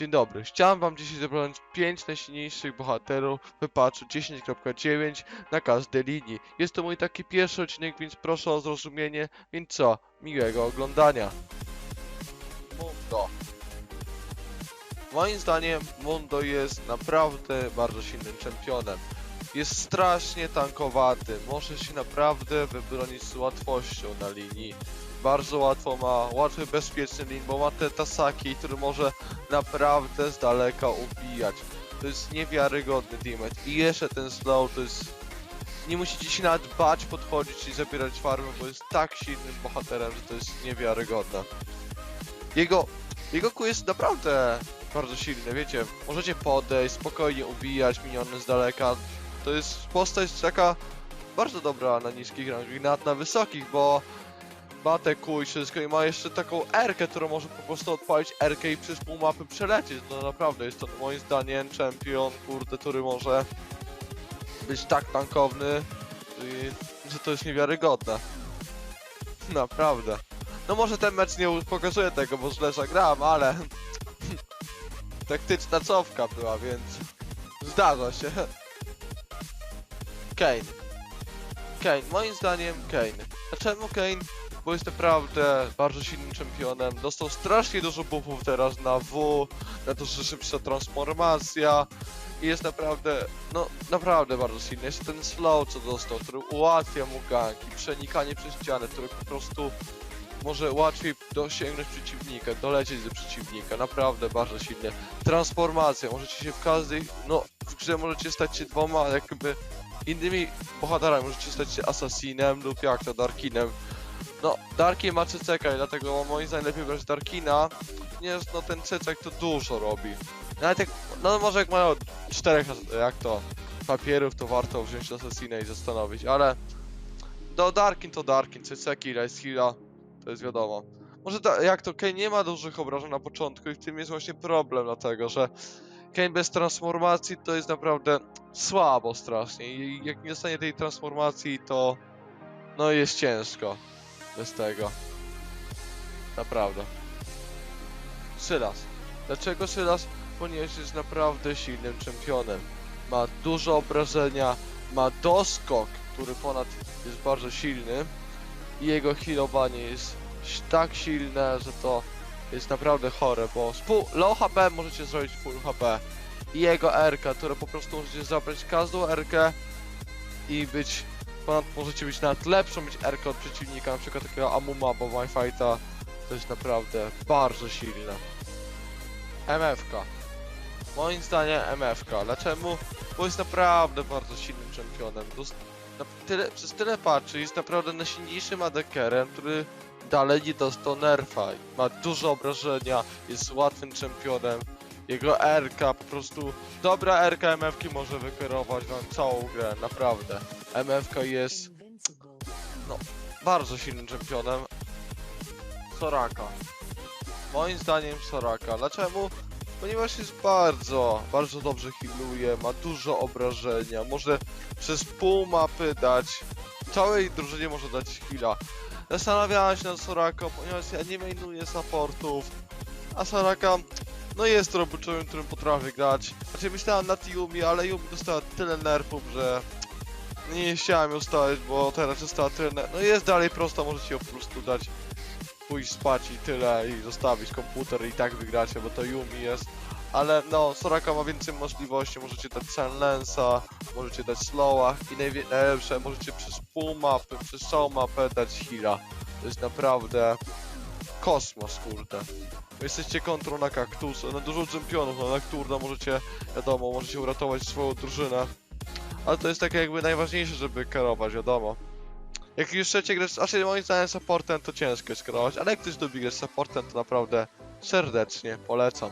Dzień dobry, chciałem wam dzisiaj zebrać 5 najsilniejszych bohaterów w patchu 10.9 na każdej linii. Jest to mój taki pierwszy odcinek, więc proszę o zrozumienie, więc co, miłego oglądania. Mundo. Moim zdaniem Mundo jest naprawdę bardzo silnym czempionem. Jest strasznie tankowaty, może się naprawdę wybronić z łatwością na linii. Bardzo łatwo ma, łatwy, bezpieczny lin, bo ma te tasaki, który może naprawdę z daleka ubijać. To jest niewiarygodny teammate. I jeszcze ten slow to jest... Nie musicie się nawet bać podchodzić i zabierać farmy, bo jest tak silnym bohaterem, że to jest niewiarygodne. Jego... Jego Q jest naprawdę bardzo silny, wiecie. Możecie podejść, spokojnie ubijać miniony z daleka. To jest postać taka bardzo dobra na niskich rangach i nawet na wysokich, bo ma te Q i wszystko i ma jeszcze taką R-kę, którą może po prostu odpalić R-kę i przez pół mapy przelecieć. No naprawdę jest to moim zdaniem champion, kurde, który może być tak tankowny, że to jest niewiarygodne. Naprawdę. No może ten mecz nie pokazuje tego, bo źle zagrałem, ale taktyczna cofka była, więc zdarza się. Kane. Kane, moim zdaniem Kane. Dlaczego Kane? Bo jest naprawdę bardzo silnym czempionem. Dostał strasznie dużo buffów teraz na W, na to, że szybsza transformacja. I jest naprawdę, no naprawdę bardzo silny. Jest ten slow, co dostał, który ułatwia mu ganki, przenikanie przez ścianę, który po prostu może łatwiej dosięgnąć przeciwnika, dolecieć do przeciwnika. Naprawdę bardzo silny. Transformacja, możecie się w każdej, no w grze możecie stać się dwoma jakby innymi bohaterami. Możecie stać się Assassinem lub jak to Darkinem. No, Darkin ma CCK i dlatego moim zdaniem lepiej brać Darkina, ponieważ no ten CCK to dużo robi. Nawet jak, no może jak mają czterech, jak to, papierów, to warto wziąć Assassina i zastanowić, ale do Darkin to Darkin, CCK i Rice Heala, to jest wiadomo. Może da, jak to, Kane nie ma dużych obrażeń na początku i w tym jest właśnie problem, dlatego że Kane bez transformacji to jest naprawdę słabo strasznie i jak nie dostanie tej transformacji to no jest ciężko bez tego. Naprawdę. Sylas. Dlaczego Sylas? Ponieważ jest naprawdę silnym czempionem. Ma dużo obrażenia, ma doskok, który ponad jest bardzo silny i jego healowanie jest tak silne, że to jest naprawdę chore, bo z pół, low HP możecie zrobić full HP i jego RK, które po prostu możecie zabrać każdą RK i być ponad możecie być nawet lepszą mieć RK od przeciwnika, na przykład takiego Amuma, bo MyFighta to jest naprawdę bardzo silne. MFK. Moim zdaniem MFK. Dlaczego? Bo jest naprawdę bardzo silnym czempionem. Dos- na tyle, przez tyle patrzy jest naprawdę najsilniejszym adekerem, który dalej nie dostał nerfa. Ma dużo obrażenia, jest łatwym czempionem. Jego RK po prostu... Dobra RK MFK może wykierować wam całą grę, naprawdę. MFK jest no, bardzo silnym czempionem. Soraka. Moim zdaniem Soraka. Dlaczego? Ponieważ jest bardzo, bardzo dobrze healuje, ma dużo obrażenia, może przez pół mapy dać, całej drużynie może dać heala. Zastanawiałem się nad Soraką, ponieważ ja nie mainuję supportów, a Soraka, no jest roboczym, którym potrafię grać. Znaczy myślałem nad Yumi, ale Yumi dostała tyle nerfów, że nie chciałem ją stawiać, bo teraz została tyle ner- No jest dalej prosta, możecie ją po prostu dać pójść spać i tyle i zostawić komputer i tak wygracie, bo to Yumi jest. Ale no, Soraka ma więcej możliwości, możecie dać Silensa, możecie dać Slowach i najlepsze, możecie przez pół mapy, przez całą mapę dać Hira. To jest naprawdę kosmos, kurde. Jesteście kontrą na kaktus, na dużo czempionów, no na Nocturna możecie, wiadomo, możecie uratować swoją drużynę. Ale to jest takie jakby najważniejsze, żeby kierować, wiadomo. Jak już chcecie grać, znaczy moim zdaniem supportem to ciężko jest kierować, ale jak ktoś lubi grać supportem to naprawdę serdecznie polecam.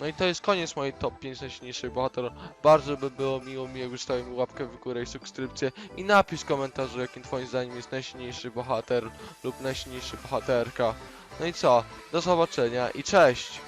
No i to jest koniec mojej top 5 najsilniejszych bohaterów. Bardzo by było miło mi, jakby stawił mi łapkę w górę i subskrypcję i napisz w komentarzu, jakim twoim zdaniem jest najsilniejszy bohater lub najsilniejsza bohaterka. No i co? Do zobaczenia i cześć!